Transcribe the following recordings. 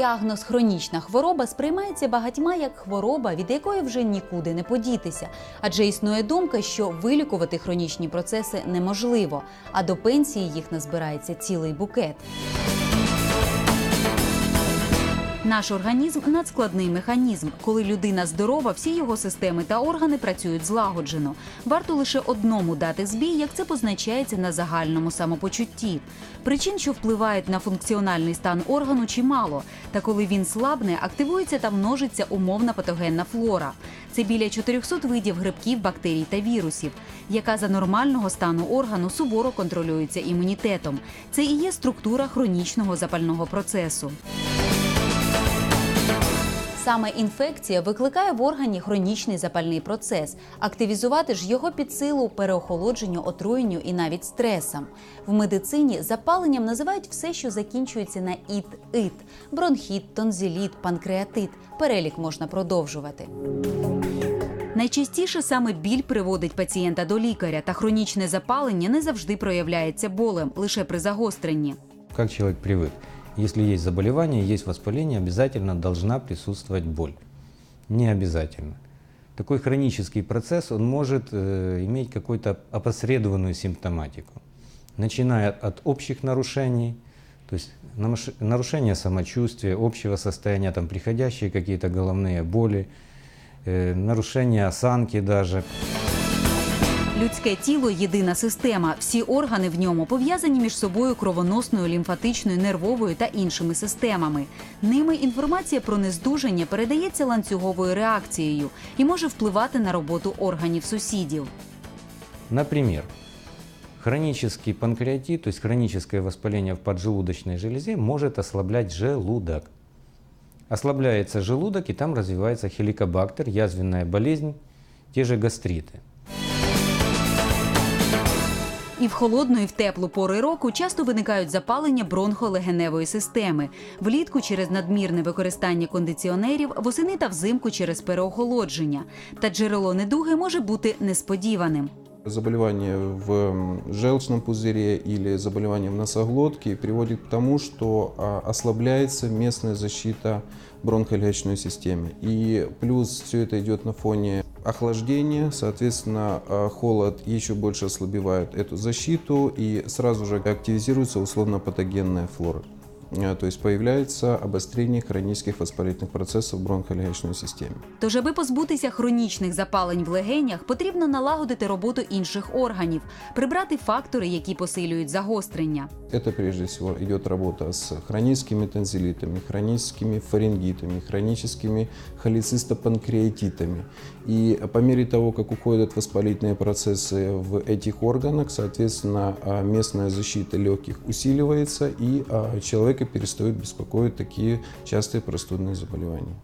Діагноз хронічна хвороба сприймається багатьма як хвороба, від якої вже нікуди не подітися, адже існує думка, що вилікувати хронічні процеси неможливо, а до пенсії їх назбирається цілий букет. Наш організм надскладний механізм. Коли людина здорова, всі його системи та органи працюють злагоджено. Варто лише одному дати збій, як це позначається на загальному самопочутті. Причин, що впливають на функціональний стан органу, чимало. Та коли він слабне, активується та множиться умовна патогенна флора. Це біля 400 видів грибків, бактерій та вірусів, яка за нормального стану органу суворо контролюється імунітетом. Це і є структура хронічного запального процесу. Саме інфекція викликає в органі хронічний запальний процес. Активізувати ж його під силу переохолодженню, отруєнню і навіть стресом. В медицині запаленням називають все, що закінчується на іт-ит – бронхіт, тонзиліт, панкреатит. Перелік можна продовжувати. Найчастіше саме біль приводить пацієнта до лікаря, та хронічне запалення не завжди проявляється болем, лише при загостренні. Как человек привык. Если есть заболевание, есть воспаление, обязательно должна присутствовать боль. Не обязательно. Такой хронический процесс, он может э, иметь какую-то опосредованную симптоматику. Начиная от общих нарушений, то есть нарушение самочувствия, общего состояния, там, приходящие какие-то головные боли, э, нарушение осанки даже. Людське тіло єдина система. Всі органи в ньому пов'язані між собою кровоносною, лімфатичною, нервовою та іншими системами. Ними інформація про нездужання передається ланцюговою реакцією і може впливати на роботу органів сусідів. Например, хронический панкреатит, то есть хроническое воспаление в поджелудочной железе, может ослаблять желудок. Ослабляется желудок, и там развивается хеликобактер, язвенная болезнь, те же гастриты. І в холодну, і в теплу пори року часто виникають запалення бронхолегеневої системи. Влітку через надмірне використання кондиціонерів, восени та взимку через переохолодження. Та джерело недуги може бути несподіваним. Заболевание в м, желчном пузыре или заболевание в носоглотке приводит к тому, что а, ослабляется местная защита бронхолегочной системы. И плюс все это идет на фоне охлаждения, соответственно, а, холод еще больше ослабевает эту защиту и сразу же активизируется условно-патогенная флора. А, То есть появляется обострение хронических воспалительных процессов в бронхолегочной системе. Тож, аби позбутися хронічних запалень в легенях, потрібно налагодити роботу інших органів, прибрати фактори, які посилюють загострення. Это прежде всего идет работа с хроническими тонзиллитами, хроническими фарингитами, хроническими холецистопанкреатитами. И по мере того, как уходят воспалительные процессы в этих органах, соответственно, а, местная защита легких усиливается, и а, человека перестают беспокоить такие частые простудные заболевания.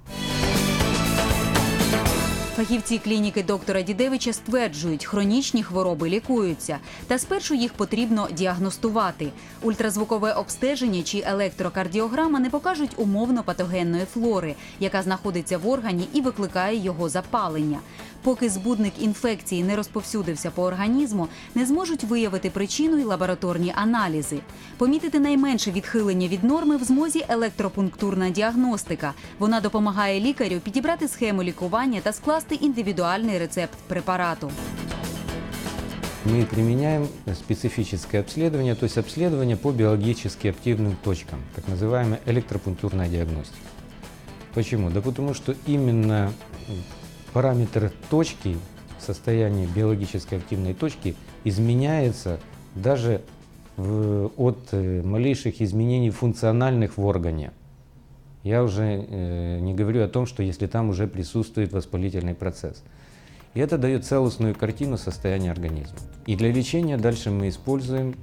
Фахівці клініки доктора Дідевича стверджують, хронічні хвороби лікуються, та спершу їх потрібно діагностувати. Ультразвукове обстеження чи електрокардіограма не покажуть умовно патогенної флори, яка знаходиться в органі і викликає його запалення. Поки збудник інфекції не розповсюдився по організму, не зможуть виявити причину й лабораторні аналізи. Помітити найменше відхилення від норми в змозі електропунктурна діагностика. Вона допомагає лікарю підібрати схему лікування та скласти індивідуальний рецепт препарату. Мы применяем специфическое обследование, то есть обследование по биологически активным точкам, так называемая электропунктурная диагностика. Почему? Да потому что именно параметр точки, состояние биологически активной точки изменяется даже в- от э, малейших изменений функциональных в органе. Я уже э, не говорю о том, что если там уже присутствует воспалительный процесс. И это дает целостную картину состояния организма. И для лечения дальше мы используем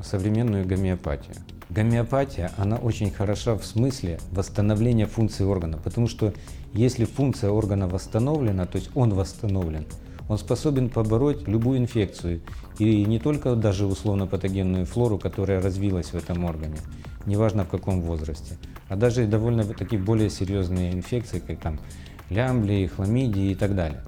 современную гомеопатию. Гомеопатия, она очень хороша в смысле восстановления функции органа, потому что если функция органа восстановлена, то есть он восстановлен, он способен побороть любую инфекцию, и не только даже условно-патогенную флору, которая развилась в этом органе, неважно в каком возрасте, а даже и довольно такие более серьезные инфекции, как там лямблии, хламидии и так далее.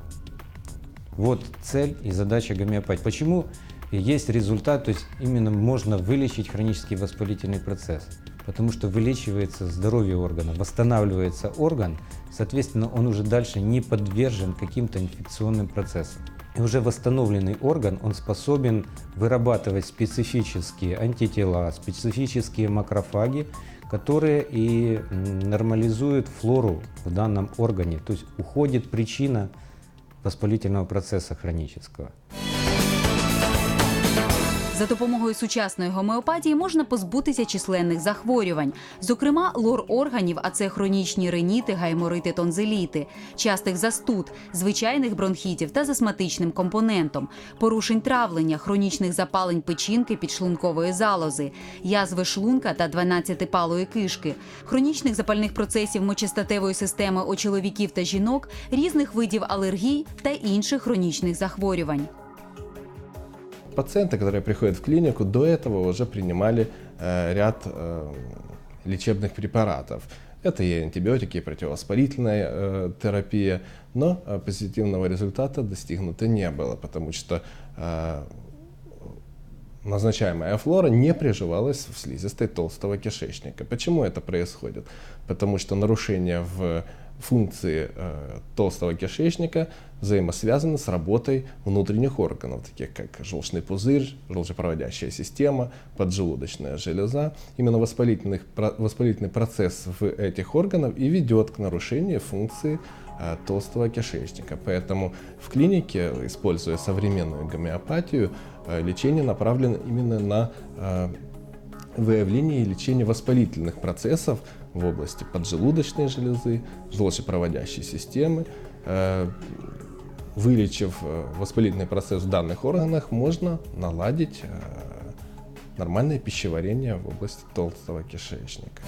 Вот цель и задача гомеопатии. Почему есть результат, то есть именно можно вылечить хронический воспалительный процесс? потому что вылечивается здоровье органа, восстанавливается орган, соответственно, он уже дальше не подвержен каким-то инфекционным процессам. И уже восстановленный орган, он способен вырабатывать специфические антитела, специфические макрофаги, которые и нормализуют флору в данном органе. То есть уходит причина воспалительного процесса хронического. За допомогою сучасної гомеопатії можна позбутися численних захворювань, зокрема лор органів, а це хронічні реніти, гайморити, тонзиліти, частих застуд, звичайних бронхітів та з астматичним компонентом, порушень травлення, хронічних запалень печінки, підшлункової залози, язви шлунка та 12-палої кишки, хронічних запальних процесів мочестатевої системи у чоловіків та жінок, різних видів алергій та інших хронічних захворювань. Пациенты, которые приходят в клинику, до этого уже принимали э, ряд э, лечебных препаратов. Это и антибиотики, и противовоспалительная э, терапия, но э, позитивного результата достигнуто не было, потому что э, назначаемая флора не приживалась в слизистой толстого кишечника. Почему это происходит? Потому что нарушение в функции э, толстого кишечника взаимосвязаны с работой внутренних органов, таких как желчный пузырь, желчепроводящая система, поджелудочная железа. Именно воспалительных, про- воспалительный процесс в этих органах и ведет к нарушению функции э, толстого кишечника. Поэтому в клинике, используя современную гомеопатию, э, лечение направлено именно на э, выявление и лечение воспалительных процессов в области поджелудочной железы, желчепроводящей системы. Э, Вылечив э, воспалительный процесс в данных органах, можно наладить э, нормальное пищеварение в области толстого кишечника.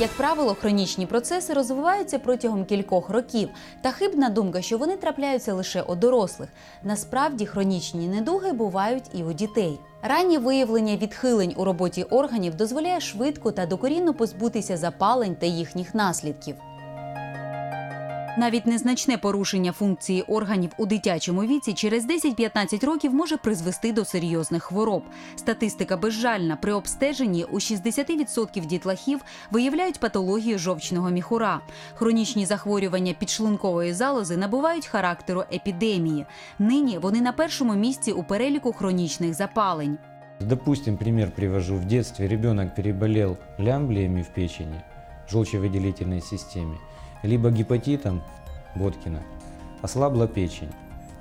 Як правило, хронічні процеси розвиваються протягом кількох років, та хибна думка, що вони трапляються лише у дорослих. Насправді хронічні недуги бувають і у дітей. Раннє виявлення відхилень у роботі органів дозволяє швидко та докорінно позбутися запалень та їхніх наслідків. Навіть незначне порушення функції органів у дитячому віці через 10-15 років може призвести до серйозних хвороб. Статистика безжальна. При обстеженні у 60% дітлахів виявляють патологію жовчного міхура. Хронічні захворювання підшлункової залози набувають характеру епідемії. Нині вони на першому місці у переліку хронічних запалень. Допустим, пример привожу. В детстве ребенок переболел лямблиями в печени, желчевыделительной системе, либо гепатитом Боткина, ослабла печень.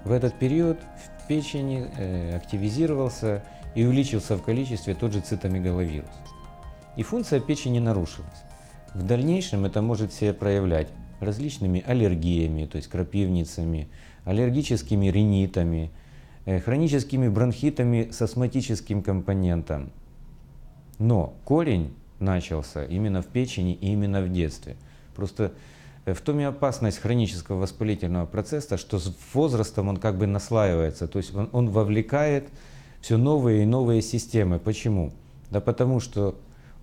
В этот период в печени э, активизировался и увеличился в количестве тот же цитомегаловирус. И функция печени нарушилась. В дальнейшем это может себя проявлять различными аллергиями, то есть крапивницами, аллергическими ринитами, э, хроническими бронхитами с астматическим компонентом. Но корень начался именно в печени и именно в детстве. Просто в том и опасность хронического воспалительного процесса, что с возрастом он как бы наслаивается, то есть он, он вовлекает все новые и новые системы. Почему? Да потому что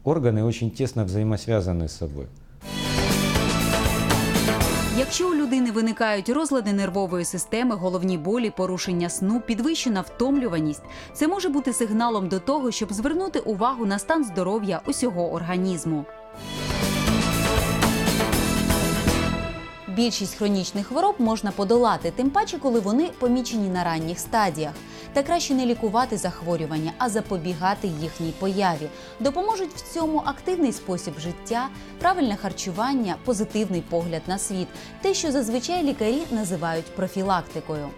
органы очень тесно взаимосвязаны с собой. Якщо у людини виникають розлади нервової системи, головні болі, порушення сну, підвищена втомлюваність, це може бути сигналом до того, щоб звернути увагу на стан здоров'я усього організму. Більшість хронічних хвороб можна подолати, тим паче, коли вони помічені на ранніх стадіях. Та краще не лікувати захворювання, а запобігати їхній появі. Допоможуть в цьому активний спосіб життя, правильне харчування, позитивний погляд на світ, те, що зазвичай лікарі називають профілактикою.